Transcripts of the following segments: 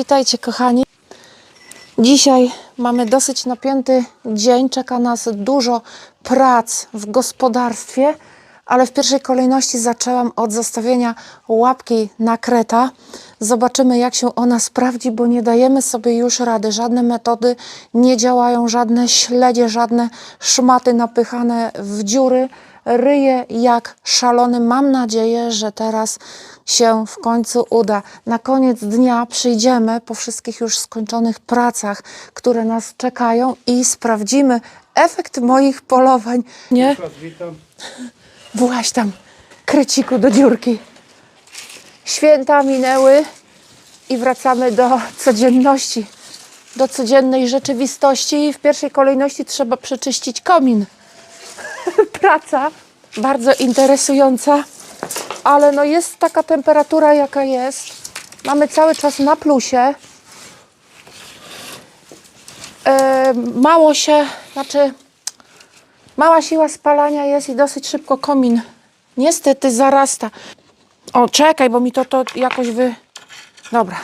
Witajcie, kochani. Dzisiaj mamy dosyć napięty dzień. Czeka nas dużo prac w gospodarstwie, ale w pierwszej kolejności zaczęłam od zostawienia łapki na kreta. Zobaczymy, jak się ona sprawdzi, bo nie dajemy sobie już rady. Żadne metody nie działają, żadne śledzie, żadne szmaty napychane w dziury. Ryję jak szalony. Mam nadzieję, że teraz się w końcu uda. Na koniec dnia przyjdziemy po wszystkich już skończonych pracach, które nas czekają i sprawdzimy efekt moich polowań. Nie? Właś tam, kreciku do dziurki. Święta minęły i wracamy do codzienności, do codziennej rzeczywistości. W pierwszej kolejności trzeba przeczyścić komin. Praca bardzo interesująca, ale no jest taka temperatura, jaka jest. Mamy cały czas na plusie. E, mało się, znaczy Mała siła spalania jest i dosyć szybko komin niestety zarasta. O, czekaj, bo mi to, to jakoś wy... Dobra,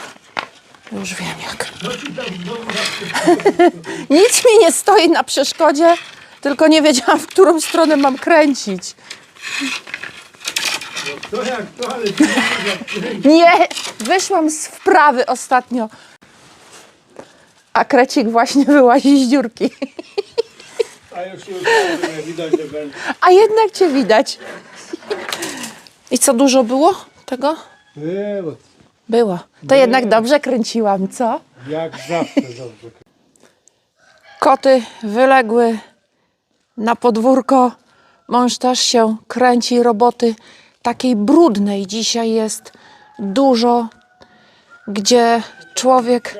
już wiem jak. Nic mi nie stoi na przeszkodzie, tylko nie wiedziałam, w którą stronę mam kręcić. To jak to, ale ty Nie, wyszłam z wprawy ostatnio. A krecik właśnie wyłazi z dziurki. A już ustawiłem, widać, że będzie. A jednak cię widać. I co dużo było tego? Było. Było. To jednak dobrze kręciłam, co? Jak zawsze dobrze. Koty wyległy na podwórko. Mąż też się kręci roboty takiej brudnej. Dzisiaj jest dużo, gdzie człowiek.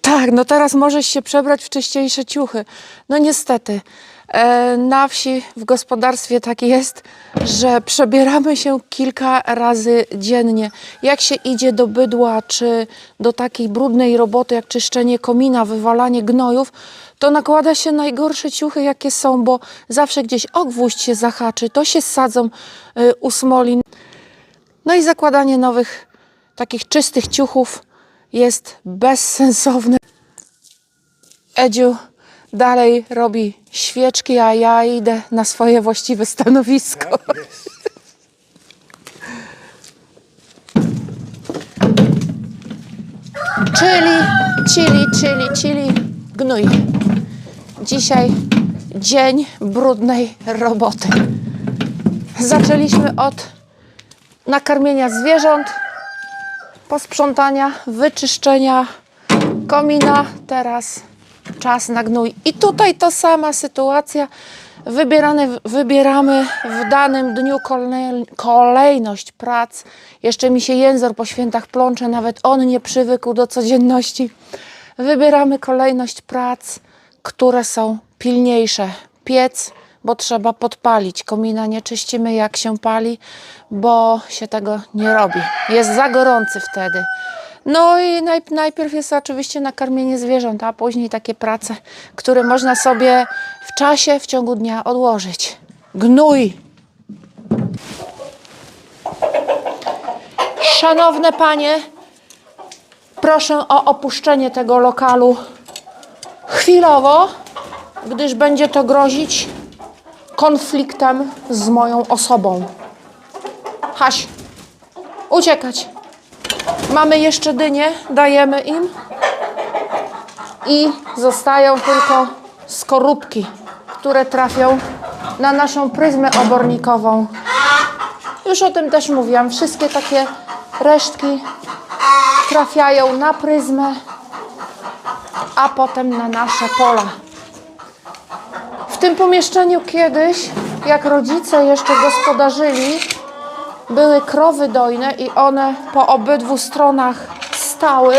Tak, no teraz możesz się przebrać w czyściejsze ciuchy. No niestety, e, na wsi, w gospodarstwie tak jest, że przebieramy się kilka razy dziennie. Jak się idzie do bydła, czy do takiej brudnej roboty, jak czyszczenie komina, wywalanie gnojów, to nakłada się najgorsze ciuchy, jakie są, bo zawsze gdzieś o gwóźdź się zahaczy, to się sadzą y, usmolin. No i zakładanie nowych, takich czystych ciuchów jest bezsensowne. Edziu dalej robi świeczki, a ja idę na swoje właściwe stanowisko. Czyli, czyli, czyli, czyli gnój. Dzisiaj dzień brudnej roboty. Zaczęliśmy od nakarmienia zwierząt, posprzątania, wyczyszczenia komina. Teraz czas na gnój. I tutaj to sama sytuacja. Wybierane, wybieramy w danym dniu kolej, kolejność prac. Jeszcze mi się język po świętach plącze, nawet on nie przywykł do codzienności. Wybieramy kolejność prac, które są pilniejsze. Piec, bo trzeba podpalić. Komina nie czyścimy jak się pali, bo się tego nie robi. Jest za gorący wtedy. No i naj, najpierw jest oczywiście nakarmienie zwierząt, a później takie prace, które można sobie w czasie, w ciągu dnia odłożyć. Gnój. Szanowne panie, proszę o opuszczenie tego lokalu chwilowo, gdyż będzie to grozić konfliktem z moją osobą. Haś, uciekać. Mamy jeszcze dynie, dajemy im i zostają tylko skorupki, które trafią na naszą pryzmę obornikową. Już o tym też mówiłam. Wszystkie takie resztki trafiają na pryzmę, a potem na nasze pola. Tym pomieszczeniu kiedyś, jak rodzice jeszcze gospodarzyli, były krowy dojne i one po obydwu stronach stały.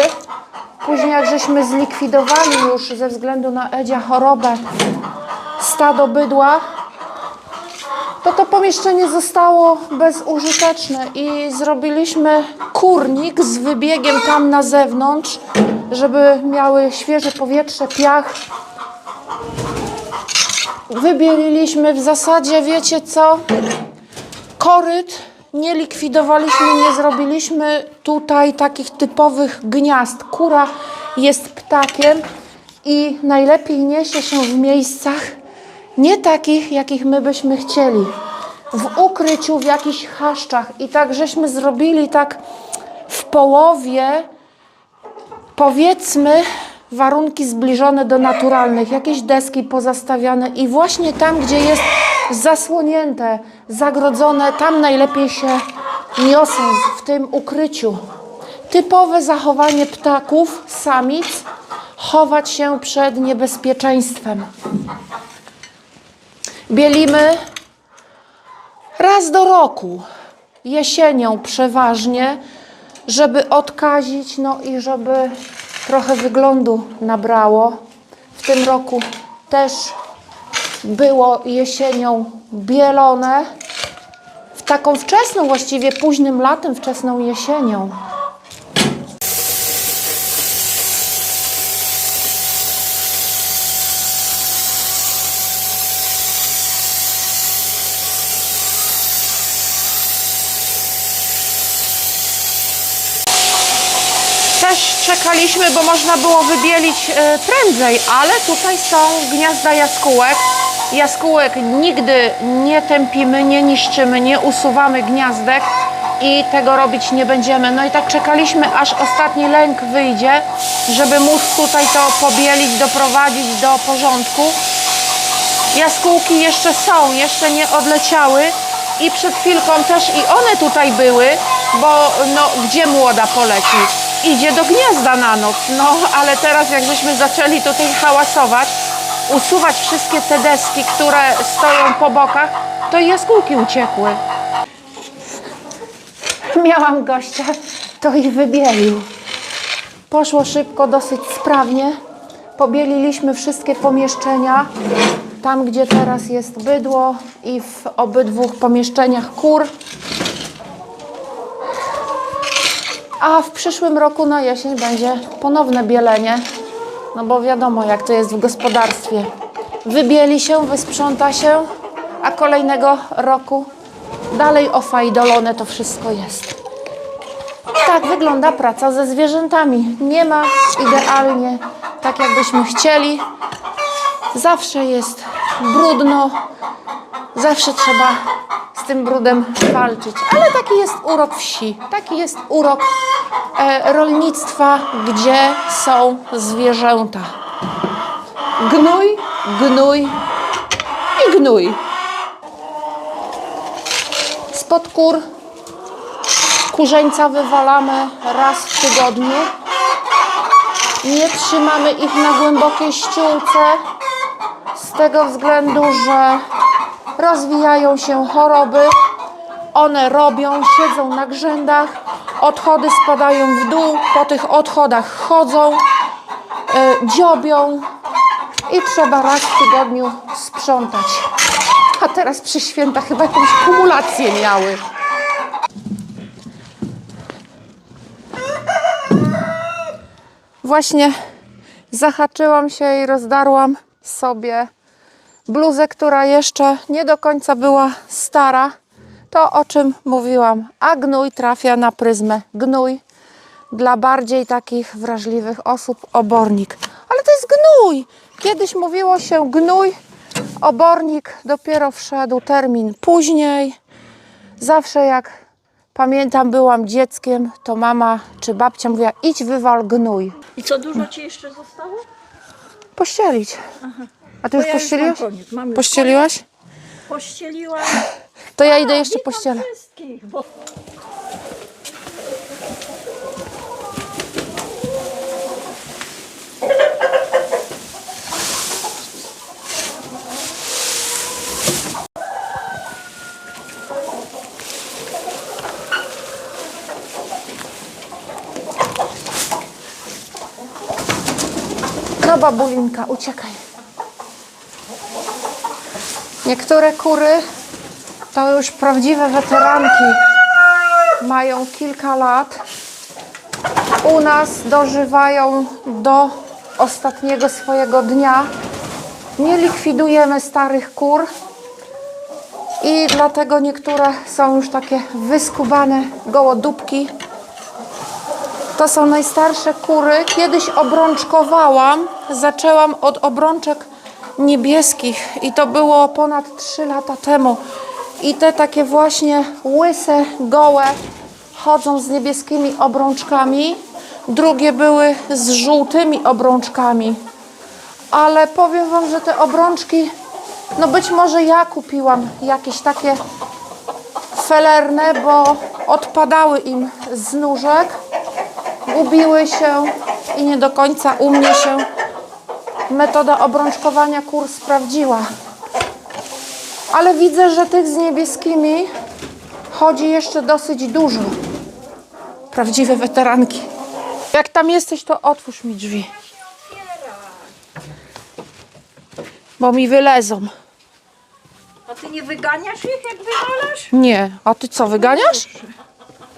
Później jak żeśmy zlikwidowali już ze względu na Edzia chorobę stado bydła, to to pomieszczenie zostało bezużyteczne i zrobiliśmy kurnik z wybiegiem tam na zewnątrz, żeby miały świeże powietrze, piach. Wybieliliśmy w zasadzie, wiecie co, koryt nie likwidowaliśmy, nie zrobiliśmy tutaj takich typowych gniazd. Kura jest ptakiem i najlepiej niesie się w miejscach nie takich, jakich my byśmy chcieli. W ukryciu, w jakichś chaszczach. I tak żeśmy zrobili tak w połowie, powiedzmy, warunki zbliżone do naturalnych, jakieś deski pozastawiane i właśnie tam, gdzie jest zasłonięte, zagrodzone, tam najlepiej się niosą w tym ukryciu. Typowe zachowanie ptaków, samic, chować się przed niebezpieczeństwem. Bielimy raz do roku, jesienią przeważnie, żeby odkazić, no i żeby trochę wyglądu nabrało. W tym roku też było jesienią bielone, w taką wczesną, właściwie późnym latem, wczesną jesienią. Też czekaliśmy, bo można było wybielić e, prędzej, ale tutaj są gniazda jaskółek. Jaskółek nigdy nie tępimy, nie niszczymy, nie usuwamy gniazdek i tego robić nie będziemy. No i tak czekaliśmy, aż ostatni lęk wyjdzie, żeby móc tutaj to pobielić, doprowadzić do porządku. Jaskółki jeszcze są, jeszcze nie odleciały i przed chwilką też i one tutaj były, bo no gdzie młoda poleci? Idzie do gniazda na noc, no ale teraz jak żeśmy zaczęli tutaj hałasować, usuwać wszystkie te deski, które stoją po bokach, to i jaskółki uciekły. Miałam gościa, to ich wybielił. Poszło szybko, dosyć sprawnie. Pobieliliśmy wszystkie pomieszczenia. Tam, gdzie teraz jest bydło i w obydwu pomieszczeniach kur. A w przyszłym roku na jesień będzie ponowne bielenie. No bo wiadomo, jak to jest w gospodarstwie. Wybieli się, wysprząta się, a kolejnego roku dalej ofajdolone to wszystko jest. Tak wygląda praca ze zwierzętami. Nie ma idealnie tak, jakbyśmy chcieli. Zawsze jest brudno, zawsze trzeba tym brudem walczyć. Ale taki jest urok wsi, taki jest urok e, rolnictwa, gdzie są zwierzęta. Gnój, gnój i gnój. Spod kur kurzeńca wywalamy raz w tygodniu. Nie trzymamy ich na głębokiej ściółce z tego względu, że rozwijają się choroby. One robią, siedzą na grzędach, odchody spadają w dół, po tych odchodach chodzą, y, dziobią i trzeba raz w tygodniu sprzątać. A teraz przy świętach chyba jakąś kumulację miały. Właśnie zahaczyłam się i rozdarłam sobie bluzę, która jeszcze nie do końca była stara. To o czym mówiłam, a gnój trafia na pryzmę. Gnój dla bardziej takich wrażliwych osób obornik. Ale to jest gnój! Kiedyś mówiło się gnój, obornik dopiero wszedł termin później. Zawsze jak pamiętam, byłam dzieckiem, to mama czy babcia mówiła: idź wywal gnój. I co dużo ci jeszcze zostało? Pościelić. A ty już ja pościeliłaś? mam koniec. Mam już Pościeliłaś? koniec. Pościeliłam. To ja idę jeszcze pościelę. wszystkich, bo No babulinka, uciekaj. Niektóre kury to już prawdziwe weteranki. Mają kilka lat. U nas dożywają do ostatniego swojego dnia. Nie likwidujemy starych kur. i dlatego niektóre są już takie wyskubane gołodupki. To są najstarsze kury. Kiedyś obrączkowałam. Zaczęłam od obrączek niebieskich i to było ponad 3 lata temu. I te takie właśnie łyse, gołe chodzą z niebieskimi obrączkami. Drugie były z żółtymi obrączkami. Ale powiem Wam, że te obrączki, no być może ja kupiłam jakieś takie felerne, bo odpadały im z nóżek, gubiły się i nie do końca u mnie się metoda obrączkowania kur sprawdziła. Ale widzę, że tych z niebieskimi chodzi jeszcze dosyć dużo. Prawdziwe weteranki. Jak tam jesteś, to otwórz mi drzwi. Bo mi wylezą. A ty nie wyganiasz ich, jak wywalasz? Nie. A ty co, wyganiasz?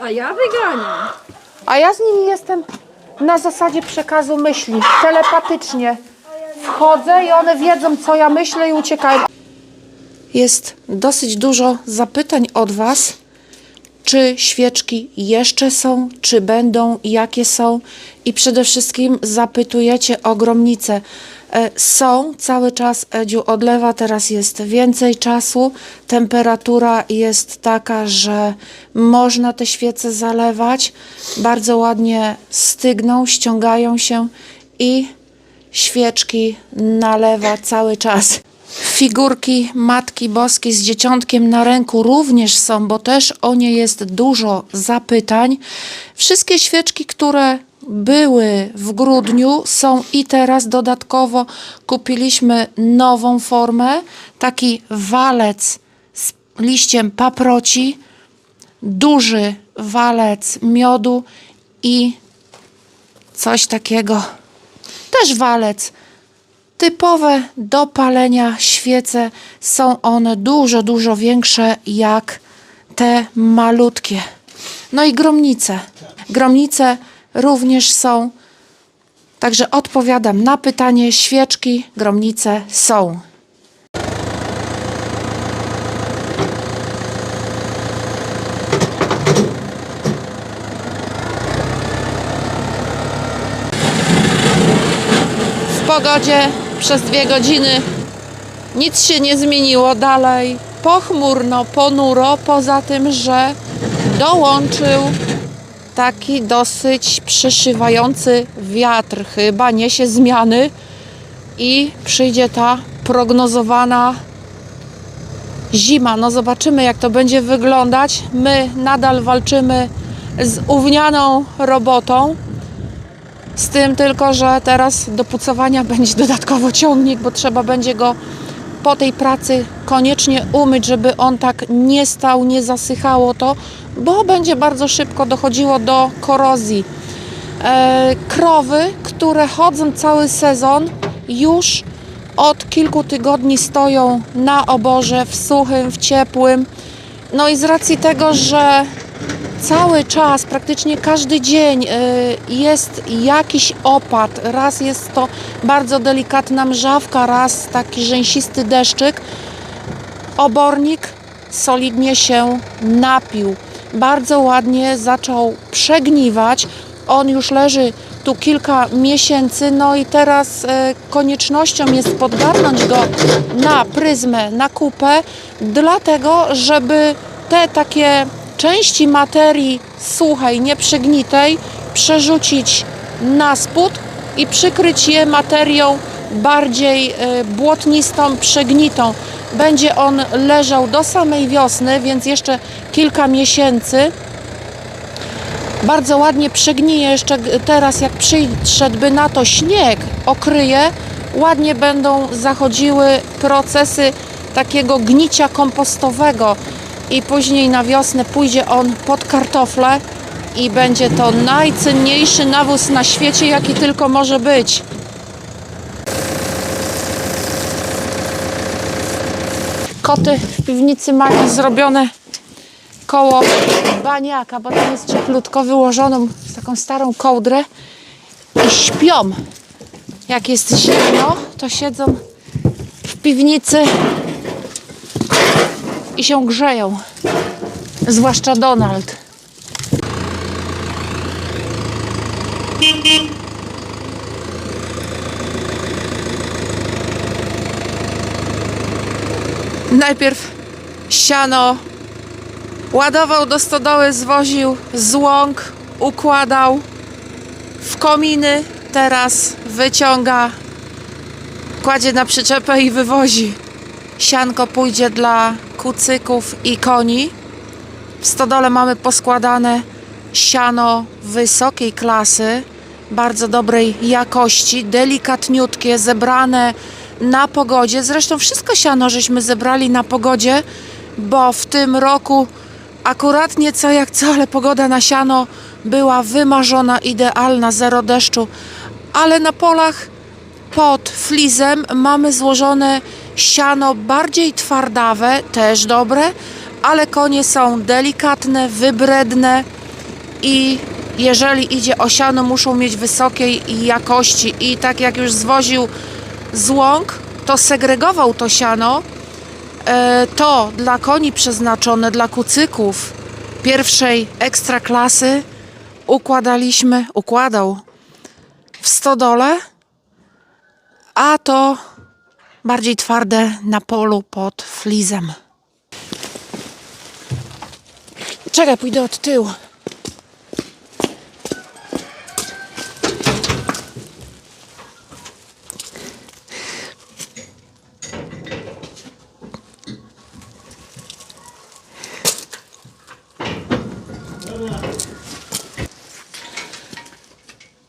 A ja wyganiam. A ja z nimi jestem na zasadzie przekazu myśli, telepatycznie. Wchodzę i one wiedzą, co ja myślę i uciekają. Jest dosyć dużo zapytań od Was, czy świeczki jeszcze są, czy będą, jakie są? I przede wszystkim zapytujecie o. E, Są. Cały czas, Edziu odlewa, teraz jest więcej czasu, temperatura jest taka, że można te świece zalewać, bardzo ładnie stygną, ściągają się i świeczki nalewa cały czas. Figurki Matki Boskiej z dzieciątkiem na ręku również są, bo też o nie jest dużo zapytań. Wszystkie świeczki, które były w grudniu, są i teraz dodatkowo kupiliśmy nową formę, taki walec z liściem paproci, duży walec miodu i coś takiego też walec. Typowe do palenia świece są one dużo, dużo większe jak te malutkie. No i gromnice. Gromnice również są. Także odpowiadam na pytanie. Świeczki, gromnice są. Pogodzie przez dwie godziny nic się nie zmieniło dalej. Pochmurno, ponuro, poza tym, że dołączył taki dosyć przyszywający wiatr. Chyba niesie zmiany i przyjdzie ta prognozowana zima. No zobaczymy, jak to będzie wyglądać. My nadal walczymy z ównianą robotą. Z tym tylko, że teraz do pucowania będzie dodatkowo ciągnik, bo trzeba będzie go po tej pracy koniecznie umyć, żeby on tak nie stał, nie zasychało to, bo będzie bardzo szybko dochodziło do korozji. E, krowy, które chodzą cały sezon, już od kilku tygodni stoją na oborze w suchym, w ciepłym. No i z racji tego, że cały czas, praktycznie każdy dzień y, jest jakiś opad. Raz jest to bardzo delikatna mrzawka, raz taki rzęsisty deszczyk. Obornik solidnie się napił. Bardzo ładnie zaczął przegniwać. On już leży tu kilka miesięcy, no i teraz e, koniecznością jest podgarnąć go na pryzmę, na kupę, dlatego żeby te takie części materii suchej, nieprzegnitej przerzucić na spód i przykryć je materią bardziej e, błotnistą, przegnitą. Będzie on leżał do samej wiosny, więc jeszcze kilka miesięcy. Bardzo ładnie przegnije jeszcze teraz, jak przyszedłby na to śnieg, okryje, ładnie będą zachodziły procesy takiego gnicia kompostowego i później na wiosnę pójdzie on pod kartofle i będzie to najcenniejszy nawóz na świecie, jaki tylko może być. Koty w piwnicy Magii zrobione koło baniaka, bo tam jest cieplutko wyłożoną z taką starą kołdrę i śpią. Jak jest zimno, to siedzą w piwnicy i się grzeją. Zwłaszcza Donald. Najpierw siano ładował do stodoły, zwoził z łąk, układał w kominy, teraz wyciąga, kładzie na przyczepę i wywozi. Sianko pójdzie dla kucyków i koni. W stodole mamy poskładane siano wysokiej klasy, bardzo dobrej jakości, delikatniutkie, zebrane na pogodzie. Zresztą wszystko siano żeśmy zebrali na pogodzie, bo w tym roku akurat nie co jak co, ale pogoda na siano była wymarzona, idealna, zero deszczu. Ale na polach pod flizem mamy złożone siano bardziej twardawe, też dobre, ale konie są delikatne, wybredne i jeżeli idzie o siano, muszą mieć wysokiej jakości. I tak jak już zwoził z łąk, to segregował to siano. E, to dla koni przeznaczone, dla kucyków pierwszej ekstraklasy układaliśmy, układał w stodole, a to bardziej twarde na polu pod flizem. Czekaj, pójdę od tyłu.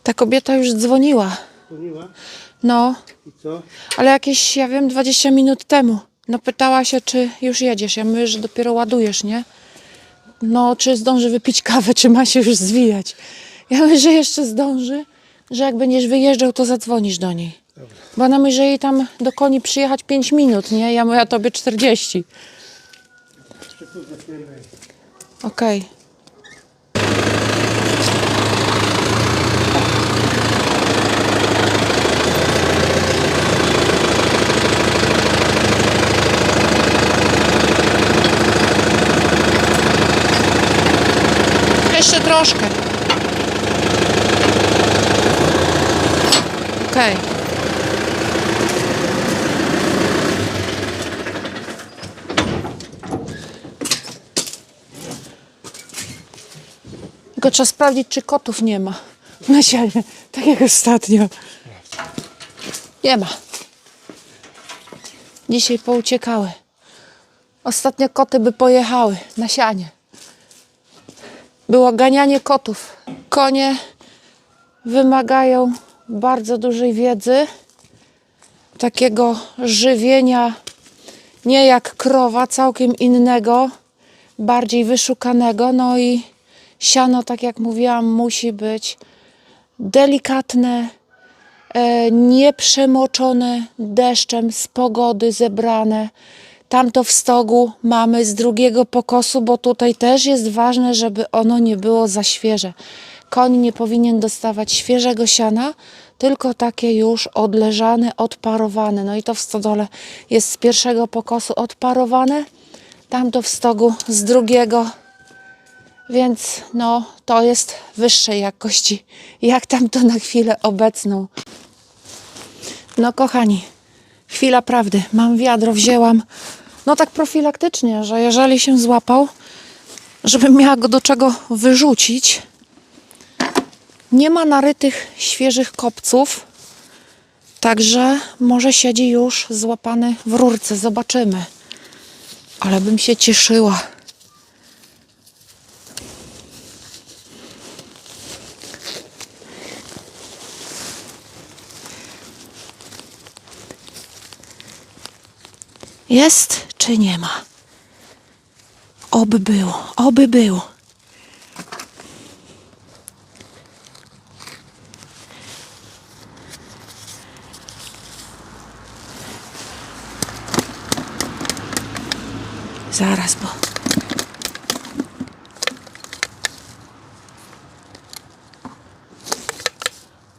Ta kobieta już dzwoniła. Dzwoniła? No, I co? Ale jakieś, ja wiem, 20 minut temu. No pytała się, czy już jedziesz. Ja mówię, że dopiero ładujesz, nie? No, czy zdąży wypić kawę, czy ma się już zwijać. Ja mówię, że jeszcze zdąży, że jak będziesz wyjeżdżał, to zadzwonisz do niej. Bo ona mówi, że jej tam do koni przyjechać 5 minut, nie? Ja mówię, a tobie 40. Okej. Jeszcze troszkę. Okej. Tylko trzeba sprawdzić, czy kotów nie ma na sianie. Tak jak ostatnio. Nie ma. Dzisiaj pouciekały. Ostatnio koty by pojechały na sianie było ganianie kotów. Konie wymagają bardzo dużej wiedzy, takiego żywienia, nie jak krowa, całkiem innego, bardziej wyszukanego. No i siano, tak jak mówiłam, musi być delikatne, e, nieprzemoczone deszczem z pogody zebrane. Tamto w stogu mamy z drugiego pokosu, bo tutaj też jest ważne, żeby ono nie było za świeże. Koń nie powinien dostawać świeżego siana, tylko takie już odleżane, odparowane. No i to w stodole jest z pierwszego pokosu odparowane, tamto w stogu z drugiego. Więc no, to jest wyższej jakości, jak tamto na chwilę obecną. No kochani, chwila prawdy. Mam wiadro, wzięłam. No tak profilaktycznie, że jeżeli się złapał, żebym miała go do czego wyrzucić. Nie ma narytych świeżych kopców, także może siedzi już złapany w rurce. Zobaczymy. Ale bym się cieszyła. Jest czy nie ma? Oby był, oby był. Zaraz, bo.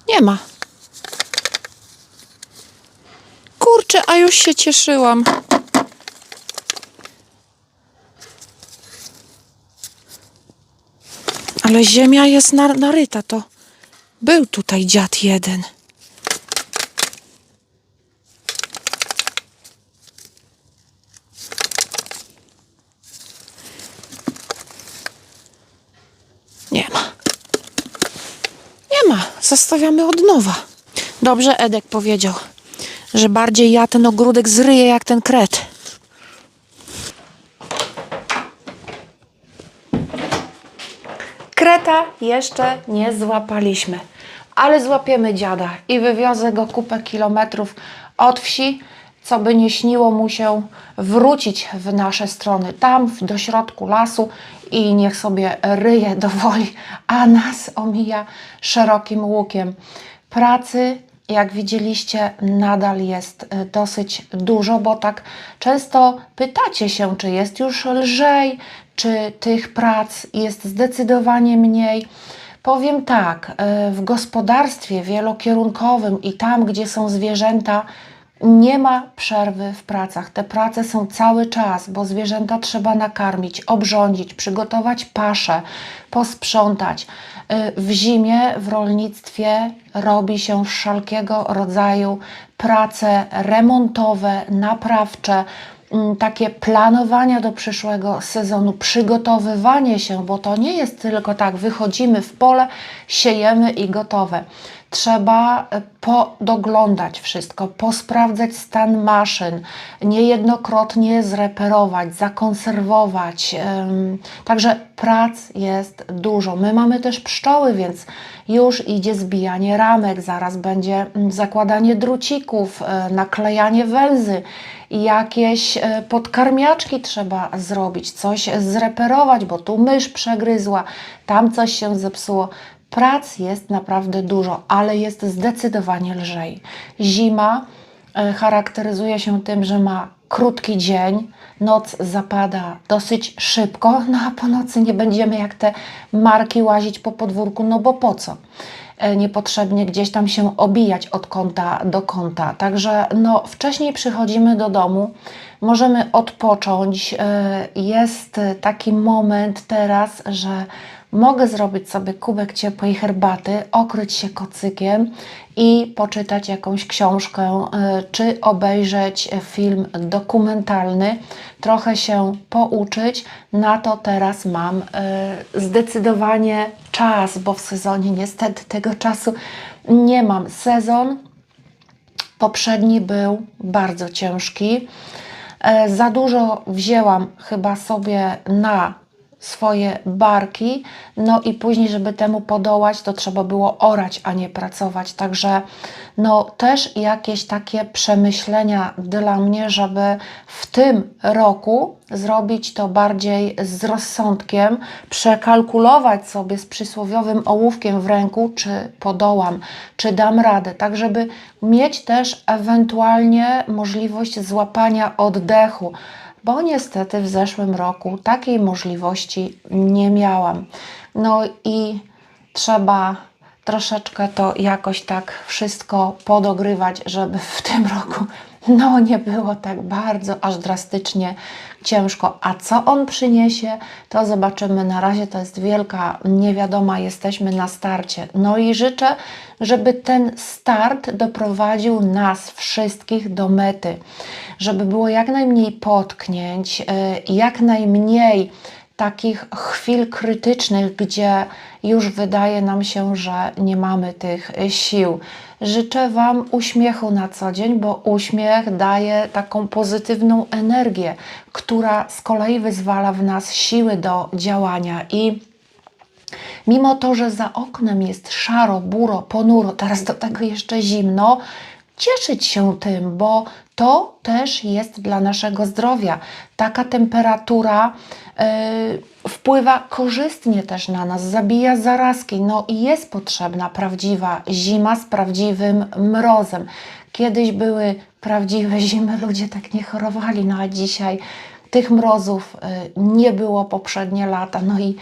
Nie ma. Kurczę, a już się cieszyłam. Ziemia jest na, naryta, to był tutaj dziad jeden. Nie ma. Nie ma. Zostawiamy od nowa. Dobrze Edek powiedział, że bardziej ja ten ogródek zryję jak ten kret. Kreta jeszcze nie złapaliśmy, ale złapiemy dziada i wywiozę go kupę kilometrów od wsi, co by nie śniło mu się wrócić w nasze strony, tam do środku lasu i niech sobie ryje do woli, a nas omija szerokim łukiem. Pracy jak widzieliście, nadal jest y, dosyć dużo, bo tak często pytacie się, czy jest już lżej, czy tych prac jest zdecydowanie mniej. Powiem tak, y, w gospodarstwie wielokierunkowym i tam, gdzie są zwierzęta, nie ma przerwy w pracach. Te prace są cały czas, bo zwierzęta trzeba nakarmić, obrządzić, przygotować paszę, posprzątać. Y, W zimie w rolnictwie robi się wszelkiego rodzaju prace remontowe, naprawcze, takie planowania do przyszłego sezonu, przygotowywanie się, bo to nie jest tylko tak, wychodzimy w pole, siejemy i gotowe. Trzeba e, podoglądać wszystko, posprawdzać stan maszyn, niejednokrotnie zreperować, zakonserwować. Także prac jest dużo. My mamy też pszczoły, więc już idzie zbijanie ramek, zaraz będzie mm, zakładanie drucików, e, naklejanie węzy, jakieś e, podkarmiaczki trzeba zrobić, coś zreperować, bo tu mysz przegryzła, tam coś się zepsuło. Prac jest naprawdę dużo, ale jest zdecydowanie lżej. Zima e, charakteryzuje się tym, że ma krótki dzień, noc zapada dosyć szybko, no a po nocy nie będziemy jak te marki łazić po podwórku, no bo po co? E, Niepotrzebnie gdzieś tam się obijać od kąta do kąta. Także no, wcześniej przychodzimy do domu, możemy odpocząć. E, Jest taki moment teraz, że mogę zrobić sobie kubek ciepłej herbaty, okryć się kocykiem i poczytać jakąś książkę, y, czy obejrzeć film dokumentalny, trochę się pouczyć. Na to teraz mam y, zdecydowanie czas, bo w sezonie niestety tego czasu nie mam. Sezon poprzedni był bardzo ciężki. E, Za dużo wzięłam chyba sobie na swoje barki, no i później, żeby temu podołać, to trzeba było orać, a nie pracować. Także no też jakieś takie przemyślenia dla mnie, żeby w tym roku zrobić to bardziej z rozsądkiem, przekalkulować sobie z przysłowiowym ołówkiem w ręku, czy podołam, czy dam radę, tak żeby mieć też ewentualnie możliwość złapania oddechu bo niestety w zeszłym roku takiej możliwości nie miałam. No i trzeba troszeczkę to jakoś tak wszystko podogrywać, żeby w tym roku no nie było tak bardzo aż drastycznie ciężko. A co on przyniesie, to zobaczymy. Na razie to jest wielka niewiadoma, jesteśmy na starcie. No i życzę, żeby ten start doprowadził nas wszystkich do mety, żeby było jak najmniej potknięć, y, jak najmniej takich chwil krytycznych, gdzie już wydaje nam się, że nie mamy tych sił. Życzę Wam uśmiechu na co dzień, bo uśmiech daje taką pozytywną energię, która z kolei wyzwala w nas siły do działania i Mimo to, że za oknem jest szaro, buro, ponuro, teraz do tego jeszcze zimno, cieszyć się tym, bo to też jest dla naszego zdrowia. Taka temperatura y, wpływa korzystnie też na nas, zabija zarazki. No i jest potrzebna prawdziwa zima z prawdziwym mrozem. Kiedyś były prawdziwe zimy, ludzie tak nie chorowali, no a dzisiaj tych mrozów y, nie było poprzednie lata. No i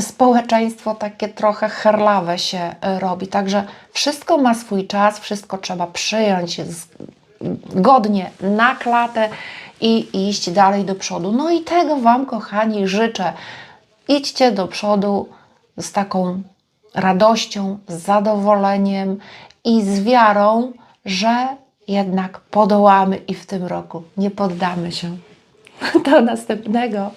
społeczeństwo takie trochę herlawe się y, robi. Także wszystko ma swój czas, wszystko trzeba przyjąć godnie na klatę i iść dalej do przodu. No i tego Wam, kochani, życzę. Idźcie do przodu, z taką radością, z zadowoleniem i z wiarą, że jednak podołamy i w tym roku nie poddamy się. Do następnego.